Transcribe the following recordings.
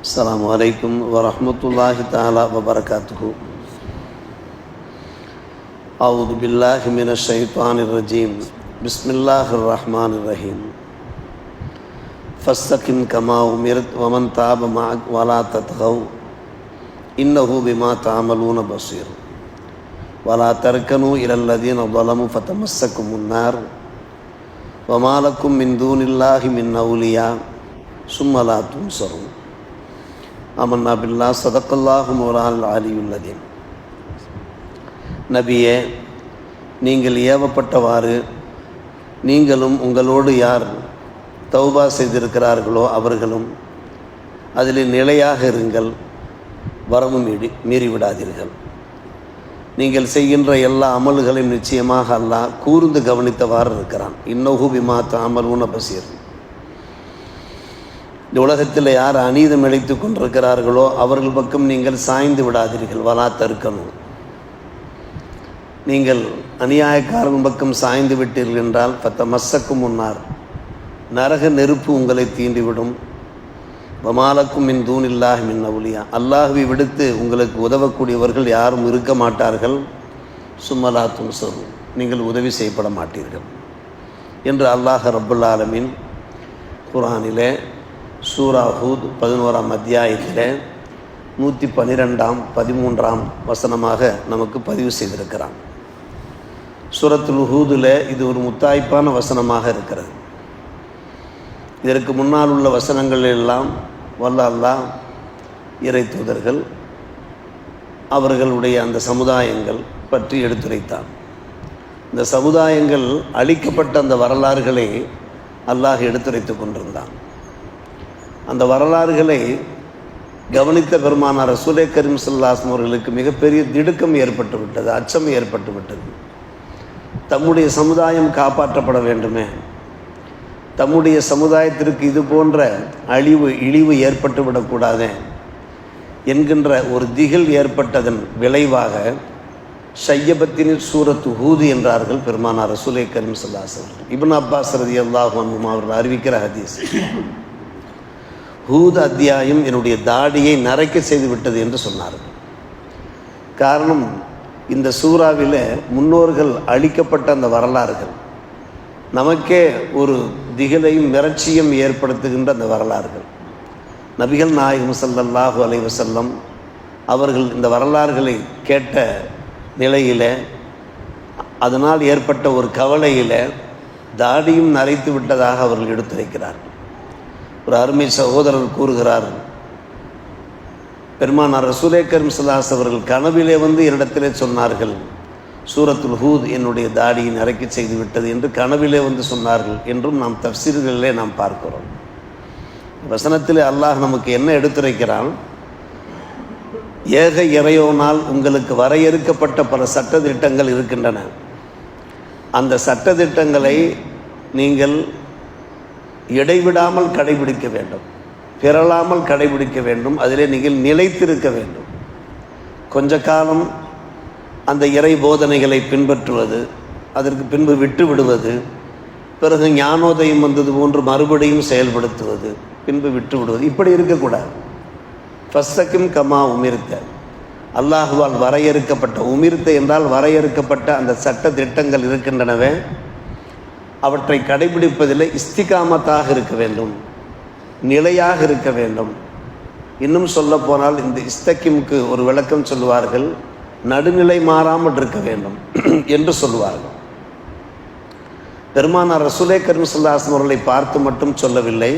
السلام عليكم ورحمة الله تعالى وبركاته. أعوذ بالله من الشيطان الرجيم. بسم الله الرحمن الرحيم. فاستقم كما أمرت ومن تاب معك ولا تطغوا. إنه بما تعملون بصير. ولا تركنوا إلى الذين ظلموا فتمسكم النار. وما لكم من دون الله من أولياء. ثم لا تنصرون ஆமன்னா பில்லா சதக்கல்லாஹு மௌலால் அலியுள்ளதீன் நபியே நீங்கள் ஏவப்பட்டவாறு நீங்களும் உங்களோடு யார் தௌபா செய்திருக்கிறார்களோ அவர்களும் அதில் நிலையாக இருங்கள் வரமும் மீறி மீறிவிடாதீர்கள். நீங்கள் செய்கின்ற எல்லா அமல்களையும் நிச்சயமாக அல்லாஹ் கூர்ந்து கவனித்தவாறு இருக்கிறான். இன்னொகு பிமா தாமல் பசீர். இந்த உலகத்தில் யார் அநீதம் இழைத்து கொண்டிருக்கிறார்களோ அவர்கள் பக்கம் நீங்கள் சாய்ந்து விடாதீர்கள். வலா தருக்கணும் நீங்கள் அநியாயக்காரன் பக்கம் சாய்ந்து விட்டீர்கள் என்றால் பத்த மஸ்ஸக்கும் முன்னார். நரக நெருப்பு உங்களை தீண்டிவிடும். வமாலக்கும் மின் தூணில்லாஹ் மின் அவுலியா. அல்லாஹுவை விடுத்து உங்களுக்கு உதவக்கூடியவர்கள் யாரும் இருக்க மாட்டார்கள். சும்மலா துன்சரு. நீங்கள் உதவி செய்யப்பட மாட்டீர்கள். என்று அல்லாஹ் ரபுல்லாலமின் குரானிலே சூரா ஹூத் பதினோராம் அத்தியாயத்தில் நூற்றி பன்னிரெண்டாம் பதிமூன்றாம் வசனமாக நமக்கு பதிவு செய்திருக்கிறான். சூரத்துல் ஹூதில் இது ஒரு முத்தாய்ப்பான வசனமாக இருக்கிறது. இதற்கு முன்னால் உள்ள வசனங்கள் எல்லாம் வல்ல அல்லாஹ் இறை தூதர்கள் அவர்களுடைய அந்த சமுதாயங்கள் பற்றி எடுத்துரைத்தான். இந்த சமுதாயங்கள் அழிக்கப்பட்ட அந்த வரலாறுகளை அல்லாஹ் எடுத்துரைத்து கொண்டிருந்தான். அந்த வரலாறுகளை கவனித்த பெருமானார் ரசூலே கரீம் சல்லாஸ்லம் அவர்களுக்கு மிகப்பெரிய திடுக்கம் ஏற்பட்டு விட்டது அச்சம் ஏற்பட்டு விட்டது தம்முடைய சமுதாயம் காப்பாற்றப்பட வேண்டுமே. தம்முடைய சமுதாயத்திற்கு இது போன்ற அழிவு இழிவு ஏற்பட்டு விடக்கூடாதே என்கின்ற ஒரு திகில் ஏற்பட்டதன் விளைவாக ஷையபத்தின் சூரத்து ஹூது என்றார்கள் பெருமானார் ரசூலே கரீம் சல்லாஸ் அவர்கள் இபின் அப்பாஸ் ரதி அல்லாஹ் அவர்கள் அறிவிக்கிற ஹதீஸ். ஹூத் அத்தியாயம் என்னுடைய தாடியை நரைக்க செய்து விட்டது என்று சொன்னார்கள் காரணம் இந்த சூறாவில் முன்னோர்கள் அழிக்கப்பட்ட அந்த வரலாறுகள். நமக்கே ஒரு திகிலையும் மிரட்சியும் ஏற்படுத்துகின்ற அந்த வரலாறுகள். நபிகள் நாயகம் சல்லல்லாஹு அலைவசல்லம் அவர்கள் இந்த வரலாறுகளை கேட்ட நிலையில் அதனால் ஏற்பட்ட ஒரு கவலையில் தாடியும் நரைத்து விட்டதாக அவர்கள் எடுத்துரைக்கிறார்கள். ஒரு அருமை சகோதரர் கூறுகிறார் பெருமானார் ரசூலே கரும் சலாஸ் அவர்கள் கனவிலே வந்து என்னிடத்திலே சொன்னார்கள் சூரத்துல் ஹூத் என்னுடைய தாடியை நரைக்க செய்து விட்டது என்று கனவிலே வந்து சொன்னார்கள் என்றும் நாம் தப்சீர்களிலே நாம் பார்க்கிறோம். வசனத்தில் அல்லாஹ் நமக்கு என்ன எடுத்துரைக்கிறான்? ஏக இறையோனால் உங்களுக்கு வரையறுக்கப்பட்ட பல சட்டத்திட்டங்கள் இருக்கின்றன. அந்த சட்டத்திட்டங்களை நீங்கள் இடைவிடாமல் கடைபிடிக்க வேண்டும். பிறளாமல் கடைபிடிக்க வேண்டும். அதிலே நீங்கள் நிலைத்திருக்க வேண்டும். கொஞ்ச காலம் அந்த இறை போதனைகளை பின்பற்றுவது அதற்கு பின்பு விட்டு விடுவது பிறகு ஞானோதயம் வந்தது போன்று மறுபடியும் செயல்படுத்துவது பின்பு விட்டு விடுவது இப்படி இருக்கக்கூடாது. ஃபஸ்ஸக்கும் கமா உமிர்த்த. அல்லாஹுவால் வரையறுக்கப்பட்ட உமிர்த்த என்றால் வரையறுக்கப்பட்ட அந்த சட்ட திட்டங்கள் இருக்கின்றனவே அவற்றை கடைபிடிப்பதில் இஸ்திகாமத்தாக இருக்க வேண்டும். நிலையாக இருக்க வேண்டும். இன்னும் சொல்ல போனால் இந்த இஸ்தக்கிமுக்கு ஒரு விளக்கம் சொல்லுவார்கள் நடுநிலை மாறாமல் இருக்க வேண்டும் என்று சொல்லுவார்கள். பெருமானார் ரசூலே கரிம்சல்லாசன் அவர்களை பார்த்து மட்டும் சொல்லவில்லை.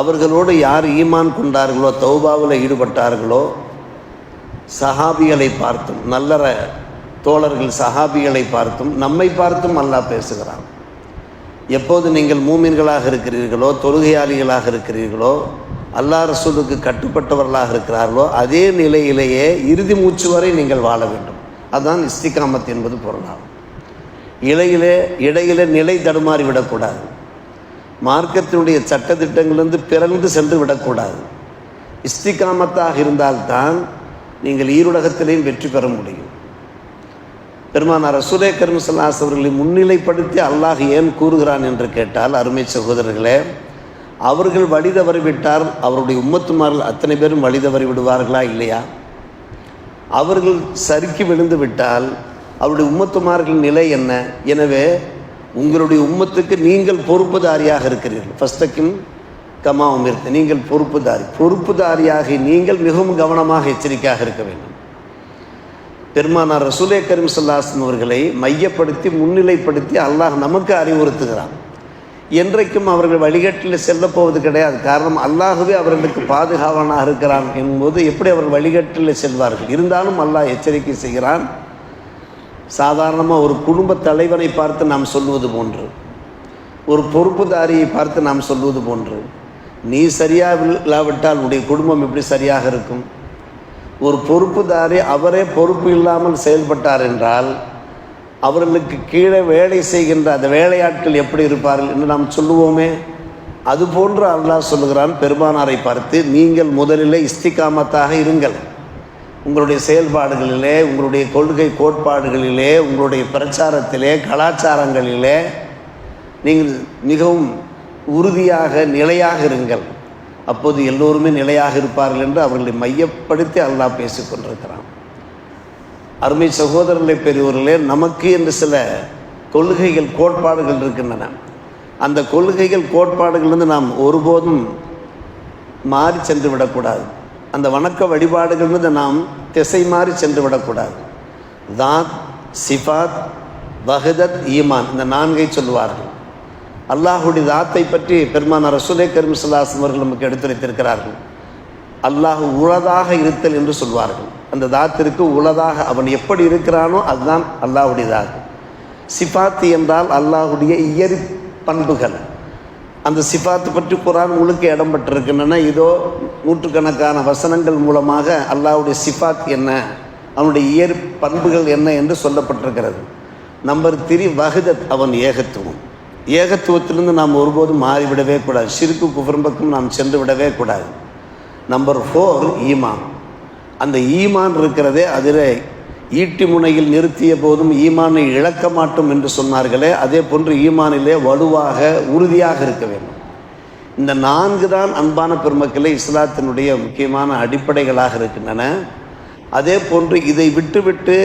அவர்களோடு யார் ஈமான் கொண்டார்களோ தௌபாவில் ஈடுபட்டார்களோ சஹாபிகளை பார்த்தும் நல்லற தோழர்கள் சஹாபிகளை பார்த்தும் நம்மை பார்த்தும் அல்லாஹ் பேசுகிறான். எப்போது நீங்கள் மூமின்களாக இருக்கிறீர்களோ தொழுகையாளிகளாக இருக்கிறீர்களோ அல்லா ரசூலுக்கு கட்டுப்பட்டவர்களாக இருக்கிறார்களோ அதே நிலையிலேயே இறுதி மூச்சு வரை நீங்கள் வாழ வேண்டும். அதுதான் இஸ்திகாமத் என்பது பொருளாகும். இலையிலே இடையிலே நிலை தடுமாறி விடக்கூடாது. மார்க்கத்தினுடைய சட்டத்திட்டங்களிலிருந்து பிறந்து சென்று விடக்கூடாது. இஸ்திகாமத்தாக இருந்தால்தான் நீங்கள் ஈருலகத்திலையும் வெற்றி பெற முடியும். பெருமானார் ரசூலே கருமசல்லாஸ் அவர்களை முன்னிலைப்படுத்தி அல்லாஹ் ஏன் கூறுகிறான் என்று கேட்டால் அருமை சகோதரர்களே அவர்கள் வழி தவறிவிட்டால் அவருடைய உம்மத்துமார்கள் அத்தனை பேரும் வழி தவறி விடுவார்களா இல்லையா? அவர்கள் சறுக்கி விழுந்து விட்டால் அவருடைய உம்மத்துமார்கள் நிலை என்ன? எனவே உங்களுடைய உம்மத்துக்கு நீங்கள் பொறுப்புதாரியாக இருக்கிறீர்கள். ஃபஸ்டக்கும் கமாவும் உமிர்த்து நீங்கள் பொறுப்புதாரி பொறுப்புதாரியாக நீங்கள் மிகவும் கவனமாக எச்சரிக்கையாக இருக்க வேண்டும். பெருமானார் ரசூலே கரீம் சல்லாஸ்லம் அவர்களை மையப்படுத்தி முன்னிலைப்படுத்தி அல்லாஹ் நமக்கு அறிவுறுத்துகிறான். என்றைக்கும் அவர்கள் வழிகட்டில் செல்லப்போவது கிடையாது. காரணம் அல்லாகவே அவர்களுக்கு பாதுகாவனாக இருக்கிறான் என்பது எப்படி அவர்கள் வழிகட்டில் செல்வார்கள்? இருந்தாலும் அல்லாஹ் எச்சரிக்கை செய்கிறான். சாதாரணமாக ஒரு குடும்ப தலைவனை பார்த்து நாம் சொல்வது போன்று ஒரு பொறுப்புதாரியை பார்த்து நாம் சொல்வது போன்று நீ சரியாக இல்லாவிட்டால் உடைய குடும்பம் எப்படி சரியாக இருக்கும்? ஒரு பொறுப்புதாரி அவரே பொறுப்பு இல்லாமல் செயல்பட்டார் என்றால் அவர்களுக்கு கீழே வேலை செய்கின்ற அந்த வேலையாட்கள் எப்படி இருப்பார்கள் என்று நாம் சொல்லுவோமே? அதுபோன்று அல்லாஹ் சொல்லுகிறான் பெருமானாரை பார்த்து நீங்கள் முதலிலே இஸ்திகாமத்தாக இருங்கள். உங்களுடைய செயல்பாடுகளிலே உங்களுடைய கொள்கை கோட்பாடுகளிலே உங்களுடைய பிரச்சாரத்திலே கலாச்சாரங்களிலே நீங்கள் மிகவும் உறுதியாக நிலையாக இருங்கள். அப்போது எல்லோருமே நிலையாக இருப்பார்கள் என்று அவர்களை மையப்படுத்தி அல்லாஹ் பேசிக்கொண்டிருக்கிறான் அருமை சகோதரர்களை பெரியவர்களே நமக்கு என்று சில கொள்கைகள் கோட்பாடுகள் இருக்கின்றன. அந்த கொள்கைகள் கோட்பாடுகள்லேருந்து நாம் ஒருபோதும் மாறி சென்று விடக்கூடாது. அந்த வணக்க வழிபாடுகள்லேருந்து நாம் திசை மாறி சென்று விடக்கூடாது. தாத் சிஃபாத் வஹதத் ஈமான் இந்த நான்கை சொல்லுவார்கள். அல்லாஹுடைய தாத்தை பற்றி பெருமான ரசூலே கரீம் சல்லாஸ் அவர்கள் நமக்கு எடுத்துரைத்திருக்கிறார்கள். அல்லாஹ் உளதாக இருத்தல் என்று சொல்வார்கள். அந்த தாத்திற்கு உளதாக அவன் எப்படி இருக்கிறானோ அதுதான் அல்லாஹுடைய தாத் சிஃபாத் என்றால் அல்லாஹுடைய இயற் பண்புகள். அந்த சிஃபாத்து பற்றி குரான் முழுக்க இடம் பெற்றிருக்கின்றன இதோ நூற்றுக்கணக்கான வசனங்கள் மூலமாக அல்லாஹுடைய சிஃபாத் என்ன அவனுடைய இயற் பண்புகள் என்ன என்று சொல்லப்பட்டிருக்கிறது. நம்பர் திரி வகுதத் அவன் ஏகத்துவம். ஏகத்துவத்திலிருந்து நாம் ஒருபோதும் மாறிவிடவே கூடாது. சிறுக்கு குஃபரம்பக்கும் நாம் சென்று விடவே கூடாது. நம்பர் ஃபோர் ஈமான். அந்த ஈமான் இருக்கிறதே அதில் ஈட்டி முனையில் நிறுத்திய போதும் ஈமானை இழக்க மாட்டோம் என்று சொன்னார்களே அதே போன்று ஈமானிலே வலுவாக உறுதியாக இருக்க வேண்டும். இந்த நான்கு தான் அன்பான பெருமக்களே இஸ்லாத்தினுடைய முக்கியமான அடிப்படைகளாக இருக்கின்றன. அதே போன்று இதை விட்டுவிட்டு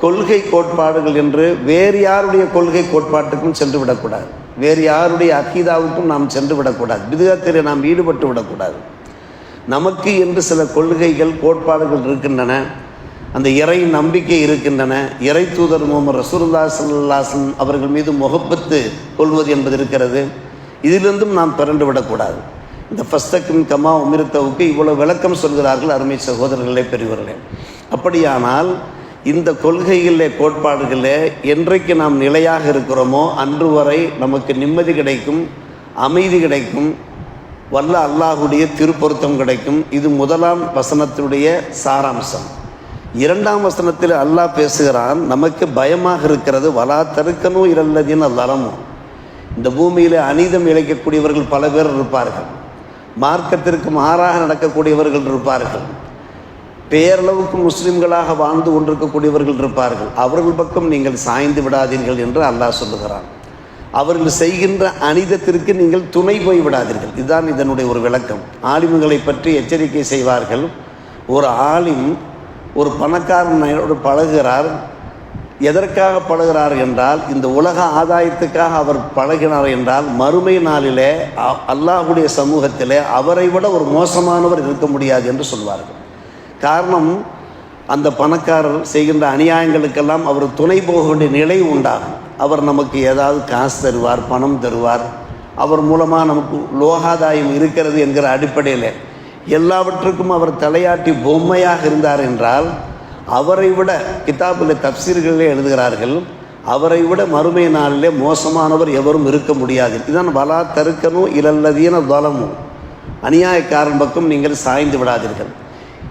கொள்கை கோட்பாடுகள் என்று வேறு யாருடைய கொள்கை கோட்பாட்டுக்கும் சென்று விடக்கூடாது. வேறு யாருடைய அக்கீதாவுக்கும் நாம் சென்று விடக்கூடாது. விதத்தில் நாம் ஈடுபட்டு விடக்கூடாது. நமக்கு என்று சில கொள்கைகள் கோட்பாடுகள் இருக்கின்றன. அந்த இறை நம்பிக்கை இருக்கின்றன. இறை தூதர் முகமது ரசூல்லா அவர்கள் மீது முகப்பத்து கொள்வது என்பது இருக்கிறது. இதிலிருந்தும் நாம் பிறண்டு விடக்கூடாது. இந்த ஃபஸ்தக்கின் கமா உமிர்த்தவுக்கு இவ்வளவு விளக்கம் சொல்கிறார்கள் அருமை சகோதரர்களே பெரியவர்களே. அப்படியானால் இந்த கொள்கைகளிலே கோட்பாடுகளே என்றைக்கு நாம் நிலையாக இருக்கிறோமோ அன்று வரை நமக்கு நிம்மதி கிடைக்கும் அமைதி கிடைக்கும் வல்ல அல்லாஹுடைய திருப்பொருத்தம் கிடைக்கும். இது முதலாம் வசனத்தினுடைய சாராம்சம். இரண்டாம் வசனத்தில் அல்லாஹ் பேசுகிறான் நமக்கு பயமாக இருக்கிறது வலா தருக்கணும் இரல்லதின் அல்லறமும் இந்த பூமியில் அநீதம் இழைக்கக்கூடியவர்கள் பல பேர் இருப்பார்கள். மார்க்கத்திற்கு மாறாக நடக்கக்கூடியவர்கள் இருப்பார்கள். பேரளவுக்கு முஸ்லிம்களாக வாழ்ந்து கொண்டிருக்கக்கூடியவர்கள் இருப்பார்கள். அவர்கள் பக்கம் நீங்கள் சாய்ந்து விடாதீர்கள் என்று அல்லாஹ் சொல்லுகிறான். அவர்கள் செய்கின்ற அனிதத்திற்கு நீங்கள் துணை போய் விடாதீர்கள். இதுதான் இதனுடைய ஒரு விளக்கம். ஆலிம்களை பற்றி எச்சரிக்கை செய்வார்கள். ஒரு ஆலிம் ஒரு பணக்காரனோடு பழகுகிறார். எதற்காக பழகிறார் என்றால் இந்த உலக ஆதாயத்துக்காக அவர் பழகினார் என்றால் மறுமை நாளிலே அல்லாஹுடைய சமூகத்திலே அவரை விட ஒரு மோசமானவர் இருக்க முடியாது என்று சொல்வார்கள். காரணம் அந்த பணக்காரர் செய்கின்ற அநியாயங்களுக்கெல்லாம் அவர் துணை போக வேண்டிய நிலை உண்டாகும். அவர் நமக்கு ஏதாவது காசு தருவார் பணம் தருவார். அவர் மூலமாக நமக்கு லோகாதாயம் இருக்கிறது என்கிற அடிப்படையில் எல்லாவற்றுக்கும் அவர் தலையாட்டி பொம்மையாக இருந்தார் என்றால் அவரை விட கிதாபில் தப்சீர்களே எழுதுகிறார்கள் அவரை விட மறுமை நாளிலே மோசமானவர் எவரும் இருக்க முடியாது. இதுதான் வலா தருக்கணும் இலல்லதீன பலமும் அநியாயக்காரன் பக்கம் நீங்கள் சாய்ந்து விடாதீர்கள்.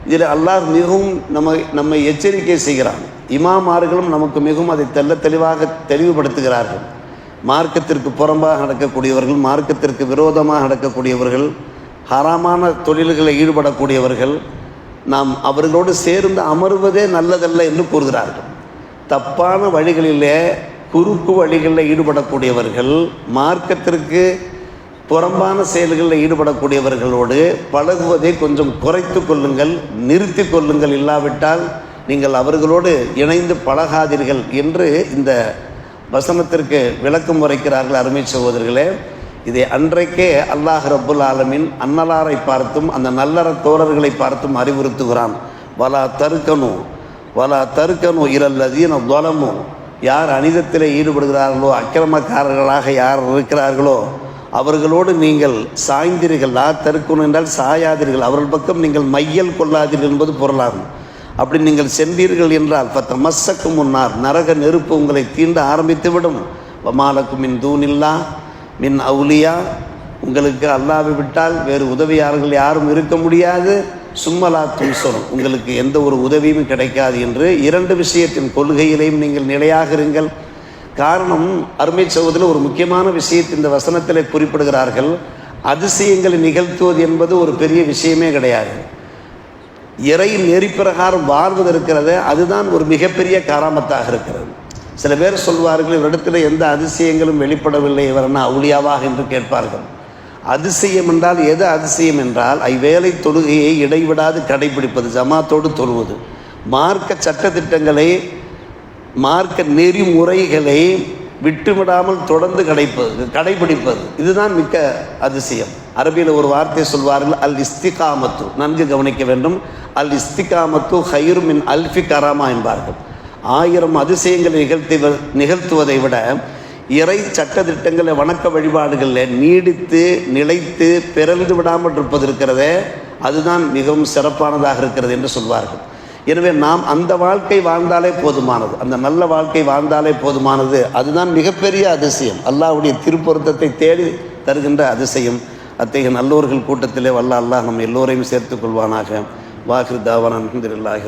இதில் அல்லாஹ் மிகவும் நம்ம நம்மை எச்சரிக்கை செய்கிறான். இமாமார்களும் நமக்கு மிகவும் அதை தெல்ல தெளிவாக தெளிவுபடுத்துகிறார்கள். மார்க்கத்திற்கு புறம்பாக நடக்கக்கூடியவர்கள் மார்க்கத்திற்கு விரோதமாக நடக்கக்கூடியவர்கள் ஹராமான தொழில்களில் ஈடுபடக்கூடியவர்கள் நாம் அவர்களோடு சேர்ந்து அமர்வதே நல்லதல்ல என்று கூறுகிறார்கள். தப்பான வழிகளிலே குறுக்கு வழிகளில் ஈடுபடக்கூடியவர்கள் மார்க்கத்திற்கு புறம்பான செயல்களில் ஈடுபடக்கூடியவர்களோடு பழகுவதை கொஞ்சம் குறைத்து கொள்ளுங்கள் நிறுத்தி கொள்ளுங்கள் இல்லாவிட்டால் நீங்கள் அவர்களோடு இணைந்து பழகாதீர்கள் என்று இந்த வசனத்திற்கு விளக்கம் உரைக்கிறார்கள் அருமை சகோதரர்களே. இதை அன்றைக்கே அல்லாஹ் ரபுல் ஆலமின் அன்னலாரை பார்த்தும் அந்த நல்லற தோழர்களை பார்த்தும் அறிவுறுத்துகிறான். வலா தருக்கணும் வலா தருக்கணும் இரல்லதீன தொலமும் யார் அனிதத்தில் ஈடுபடுகிறார்களோ அக்கிரமக்காரர்களாக யார் இருக்கிறார்களோ அவர்களோடு நீங்கள் சாய்ந்தீர்கள் லா தருக்கணும் என்றால் சாயாதீர்கள் அவர்கள் பக்கம் நீங்கள் மையல் கொள்ளாதீர்கள் என்பது பொருளாகும். அப்படி நீங்கள் சென்றீர்கள் என்றால் பத்த மசக்கு முன்னார் நரக நெருப்பு உங்களை தீண்ட ஆரம்பித்து விடும் வமாலக்கும் மின் தூணில்லா மின் அவுலியா உங்களுக்கு அல்லாவை விட்டால் வேறு உதவியாளர்கள் யாரும் இருக்க முடியாது. சும்மலா துன்சரும் உங்களுக்கு எந்த ஒரு உதவியும் கிடைக்காது என்று இரண்டு விஷயத்தின் கொள்கையிலையும் நீங்கள் நிலையாக இருங்கள். காரணம் அருமை சகோதரில் ஒரு முக்கியமான விஷயத்தை இந்த வசனத்தில் குறிப்பிடுகிறார்கள். அதிசயங்களை நிகழ்த்துவது என்பது ஒரு பெரிய விஷயமே கிடையாது. இறை நெறிப்பிரகாரம் வாழ்வது இருக்கிறது அதுதான் ஒரு மிகப்பெரிய காராமத்தாக இருக்கிறது. சில பேர் சொல்வார்கள் இவரிடத்தில் எந்த அதிசயங்களும் வெளிப்படவில்லை இவரனா அவுளியாவாக என்று கேட்பார்கள். அதிசயம் என்றால் எது அதிசயம் என்றால் ஐவேளை தொழுகையை இடைவிடாது கடைபிடிப்பது ஜமாத்தோடு தொழுவது. மார்க்க சட்டத்திட்டங்களை மார்க்க நெறிமுறைகளை விட்டுவிடாமல் தொடர்ந்து கடைப்பது கடைபிடிப்பது. இதுதான் மிக்க அதிசயம். அரபியில் ஒரு வார்த்தை சொல்வார்கள் அல் இஸ்திகாமத்து நன்கு கவனிக்க வேண்டும். அல் இஸ்திகாமத்து ஹயிர் மின் அல்ஃபி கராமா என்பார்கள். ஆயிரம் அதிசயங்களை நிகழ்த்தி நிகழ்த்துவதை விட இறை சட்டத்திட்டங்களை வணக்க வழிபாடுகளில் நீடித்து நிலைத்து பிறந்து விடாமல் இருப்பது இருக்கிறதே அதுதான் மிகவும் சிறப்பானதாக இருக்கிறது என்று சொல்வார்கள். எனவே நாம் அந்த வாழ்க்கை வாழ்ந்தாலே போதுமானது. அந்த நல்ல வாழ்க்கை வாழ்ந்தாலே போதுமானது. அதுதான் மிகப்பெரிய அதிசயம். அல்லாவுடைய திருப்பொருத்தத்தை தேடி தருகின்ற அதிசயம். அத்தகைய நல்லோர்கள் கூட்டத்திலே வல்ல அல்லாஹ் நம் எல்லோரையும் சேர்த்துக் கொள்வானாக. வாஹிர் தாவான் அலமதுல்லாஹி